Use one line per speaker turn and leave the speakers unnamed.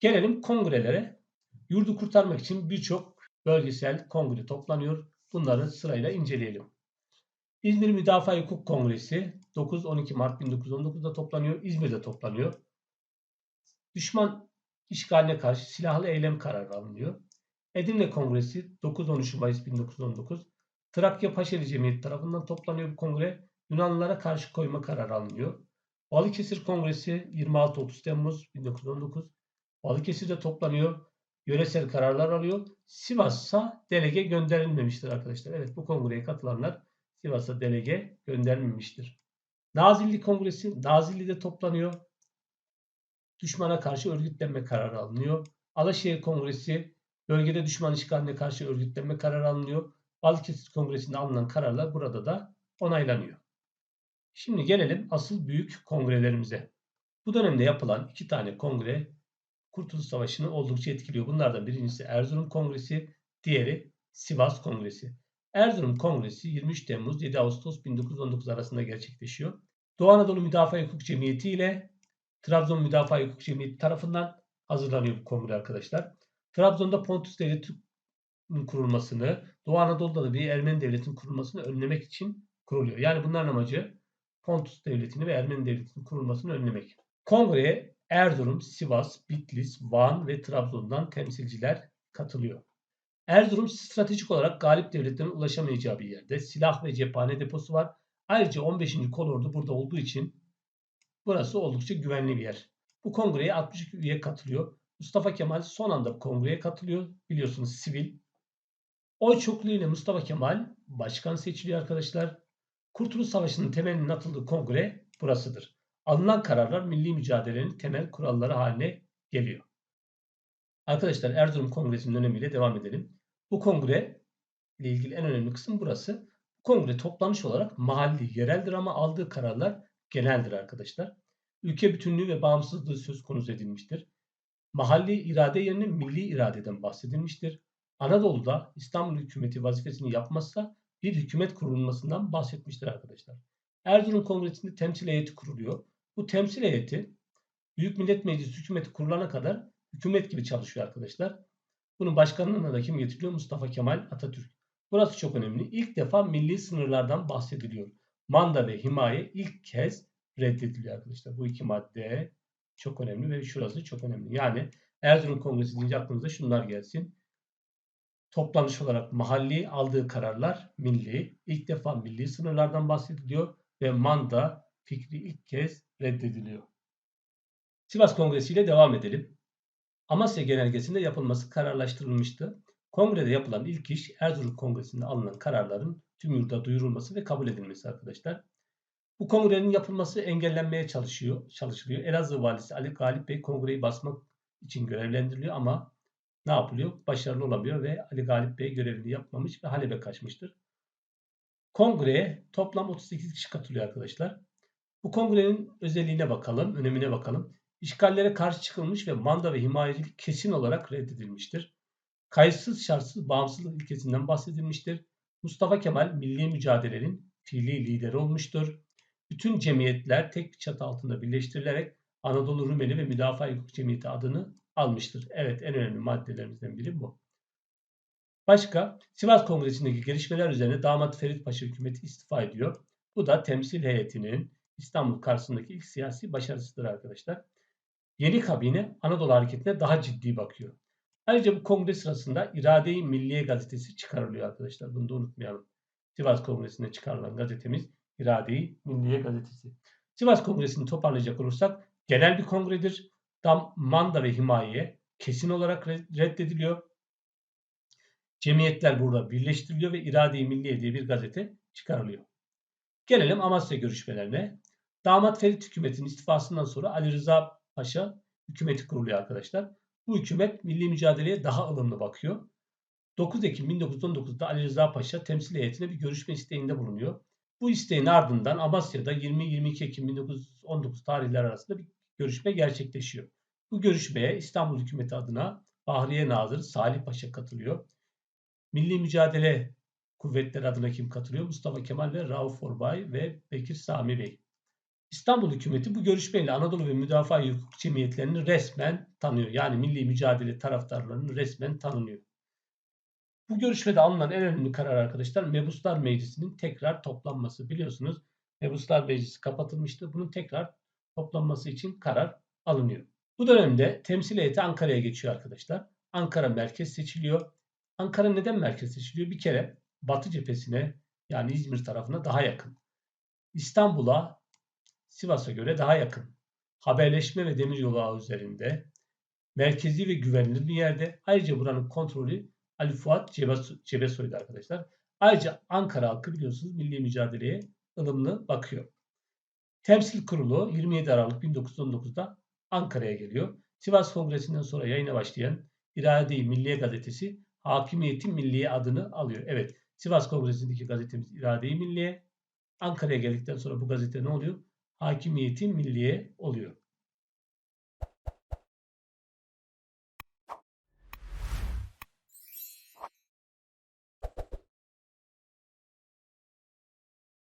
Gelelim kongrelere. Yurdu kurtarmak için birçok bölgesel kongre toplanıyor. Bunları sırayla inceleyelim. İzmir Müdafaa Hukuk Kongresi 9-12 Mart 1919'da toplanıyor. İzmir'de toplanıyor. Düşman işgaline karşı silahlı eylem kararı alınıyor. Edirne Kongresi 9-13 Mayıs 1919. Trakya Paşeli Cemiyeti tarafından toplanıyor bu kongre. Yunanlılara karşı koyma kararı alınıyor. Balıkesir Kongresi 26-30 Temmuz 1919. Balıkesir'de toplanıyor. Yöresel kararlar alıyor. Sivas'a delege gönderilmemiştir arkadaşlar. Evet bu kongreye katılanlar Sivas'a delege gönderilmemiştir. Nazilli Kongresi Nazilli'de toplanıyor. Düşmana karşı örgütlenme kararı alınıyor. Alaşehir Kongresi bölgede düşman işgaline karşı örgütlenme kararı alınıyor. Balıkesir Kongresi'nde alınan kararlar burada da onaylanıyor. Şimdi gelelim asıl büyük kongrelerimize. Bu dönemde yapılan iki tane kongre Kurtuluş Savaşı'nı oldukça etkiliyor. Bunlardan birincisi Erzurum Kongresi, diğeri Sivas Kongresi. Erzurum Kongresi 23 Temmuz 7 Ağustos 1919 arasında gerçekleşiyor. Doğu Anadolu Müdafaa Hukuk Cemiyeti ile Trabzon Müdafaa Hukuk Cemiyeti tarafından hazırlanıyor bu kongre arkadaşlar. Trabzon'da Pontus Devleti'nin kurulmasını, Doğu Anadolu'da da bir Ermeni devletinin kurulmasını önlemek için kuruluyor. Yani bunların amacı Pontus Devleti'ni ve Ermeni Devleti'nin kurulmasını önlemek. Kongreye Erzurum, Sivas, Bitlis, Van ve Trabzon'dan temsilciler katılıyor. Erzurum stratejik olarak galip devletlerin ulaşamayacağı bir yerde. Silah ve cephane deposu var. Ayrıca 15. kolordu burada olduğu için burası oldukça güvenli bir yer. Bu kongreye 62 üye katılıyor. Mustafa Kemal son anda kongreye katılıyor. Biliyorsunuz sivil. Oy çokluğu ile Mustafa Kemal başkan seçiliyor arkadaşlar. Kurtuluş Savaşı'nın temelinin atıldığı kongre burasıdır. Alınan kararlar milli mücadelenin temel kuralları haline geliyor. Arkadaşlar Erzurum Kongresi'nin önemiyle devam edelim. Bu kongre ile ilgili en önemli kısım burası. Kongre toplanış olarak mahalli, yereldir ama aldığı kararlar geneldir arkadaşlar. Ülke bütünlüğü ve bağımsızlığı söz konusu edilmiştir. Mahalli irade yerine milli iradeden bahsedilmiştir. Anadolu'da İstanbul hükümeti vazifesini yapmazsa bir hükümet kurulmasından bahsetmiştir arkadaşlar. Erzurum Kongresi'nde temsil heyeti kuruluyor. Bu temsil heyeti Büyük Millet Meclisi hükümeti kurulana kadar hükümet gibi çalışıyor arkadaşlar. Bunun başkanlığına da kim getiriyor? Mustafa Kemal Atatürk. Burası çok önemli. İlk defa milli sınırlardan bahsediliyor. Manda ve himaye ilk kez reddediliyor arkadaşlar. Bu iki madde çok önemli ve şurası çok önemli. Yani Erzurum Kongresi deyince aklınıza şunlar gelsin. Toplanış olarak mahalli aldığı kararlar milli. İlk defa milli sınırlardan bahsediliyor ve manda fikri ilk kez reddediliyor. Sivas Kongresi ile devam edelim. Amasya Genelgesi'nde yapılması kararlaştırılmıştı. Kongrede yapılan ilk iş Erzurum Kongresi'nde alınan kararların tüm yurda duyurulması ve kabul edilmesi arkadaşlar. Bu kongrenin yapılması engellenmeye çalışıyor, çalışılıyor. Elazığ valisi Ali Galip Bey kongreyi basmak için görevlendiriliyor ama ne yapılıyor? Başarılı olamıyor ve Ali Galip Bey görevini yapmamış ve Halep'e kaçmıştır. Kongreye toplam 38 kişi katılıyor arkadaşlar. Bu kongrenin özelliğine bakalım, önemine bakalım. İşgallere karşı çıkılmış ve manda ve himayecilik kesin olarak reddedilmiştir. Kayıtsız şartsız bağımsızlık ilkesinden bahsedilmiştir. Mustafa Kemal milli mücadelenin fiili lideri olmuştur. Bütün cemiyetler tek bir çatı altında birleştirilerek Anadolu Rumeli ve Müdafaa Hukuk Cemiyeti adını almıştır. Evet en önemli maddelerimizden biri bu. Başka Sivas Kongresi'ndeki gelişmeler üzerine damat Ferit Paşa hükümeti istifa ediyor. Bu da temsil heyetinin İstanbul karşısındaki ilk siyasi başarısıdır arkadaşlar. Yeni kabine Anadolu hareketine daha ciddi bakıyor. Ayrıca bu kongre sırasında İrade-i Milliye gazetesi çıkarılıyor arkadaşlar. Bunu da unutmayalım. Sivas Kongresi'nde çıkarılan gazetemiz İrade-i Milliye gazetesi. Sivas Kongresi'ni toparlayacak olursak genel bir kongredir. Tam manda ve himayeye kesin olarak reddediliyor. Cemiyetler burada birleştiriliyor ve İrade-i Milliye diye bir gazete çıkarılıyor. Gelelim Amasya görüşmelerine. Damat Ferit hükümetinin istifasından sonra Ali Rıza Paşa hükümeti kuruluyor arkadaşlar. Bu hükümet milli mücadeleye daha ılımlı bakıyor. 9 Ekim 1919'da Ali Rıza Paşa temsil heyetine bir görüşme isteğinde bulunuyor. Bu isteğin ardından Amasya'da 20-22 Ekim 1919 tarihler arasında bir görüşme gerçekleşiyor. Bu görüşmeye İstanbul hükümeti adına Bahriye Nazır Salih Paşa katılıyor. Milli Mücadele Kuvvetleri adına kim katılıyor? Mustafa Kemal ve Rauf Orbay ve Bekir Sami Bey. İstanbul hükümeti bu görüşmeyle Anadolu ve müdafaa hukuk cemiyetlerini resmen tanıyor. Yani milli mücadele taraftarlarını resmen tanınıyor. Bu görüşmede alınan en önemli karar arkadaşlar Mebuslar Meclisi'nin tekrar toplanması. Biliyorsunuz Mebuslar Meclisi kapatılmıştı. Bunun tekrar toplanması için karar alınıyor. Bu dönemde temsil heyeti Ankara'ya geçiyor arkadaşlar. Ankara merkez seçiliyor. Ankara neden merkez seçiliyor? Bir kere Batı cephesine yani İzmir tarafına daha yakın. İstanbul'a Sivas'a göre daha yakın. Haberleşme ve demiryolu ağı üzerinde merkezi ve güvenilir bir yerde. Ayrıca buranın kontrolü Ali Fuat Cebesoy'du arkadaşlar. Ayrıca Ankara halkı biliyorsunuz milli mücadeleye ılımlı bakıyor. Temsil Kurulu 27 Aralık 1919'da Ankara'ya geliyor. Sivas Kongresi'nden sonra yayına başlayan İrade-i Milliye Gazetesi Hakimiyeti Milliye adını alıyor. Evet Sivas Kongresi'ndeki gazetemiz İrade-i Milliye. Ankara'ya geldikten sonra bu gazete ne oluyor? Hakimiyeti Milliye oluyor.